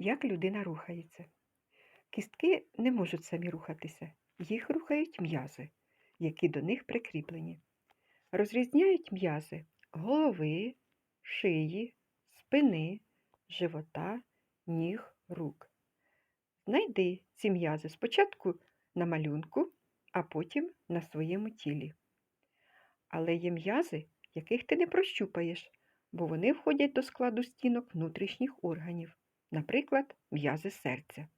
Як людина рухається. Кістки не можуть самі рухатися, їх рухають м'язи, які до них прикріплені. Розрізняють м'язи голови, шиї, спини, живота, ніг, рук. Знайди ці м'язи спочатку на малюнку, а потім на своєму тілі. Але є м'язи, яких ти не прощупаєш, бо вони входять до складу стінок внутрішніх органів, наприклад, м'язи серця.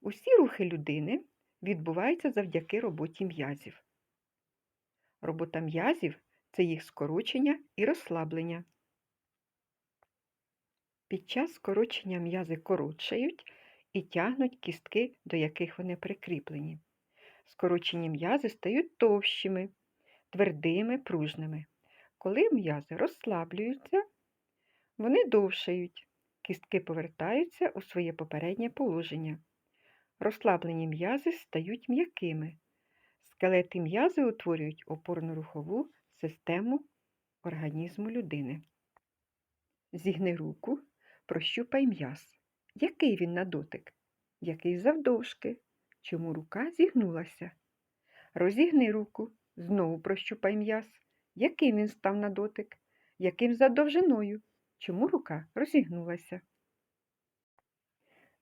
Усі рухи людини відбуваються завдяки роботі м'язів. Робота м'язів це їх скорочення і розслаблення. Під час скорочення м'язи коротшають і тягнуть кістки, до яких вони прикріплені. Скорочені м'язи стають товщими, твердими, пружними. Коли м'язи розслаблюються, вони довшають, кістки повертаються у своє попереднє положення. Розслаблені м'язи стають м'якими. Скелети м'язи утворюють опорно-рухову систему організму людини. Зігни руку, прощупай м'яз. Який він на дотик? Який завдовжки? Чому рука зігнулася? Розігни руку, знову прощупай м'яз. Який він став на дотик? Яким за довжиною? Чому рука розігнулася?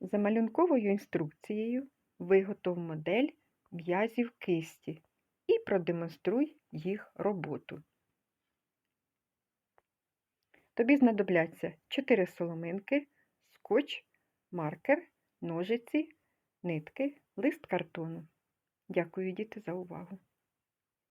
За малюнковою інструкцією виготов модель м'язів кисті і продемонструй їх роботу. Тобі знадобляться 4 соломинки, скотч, маркер, ножиці, нитки, лист картону. Дякую, діти, за увагу!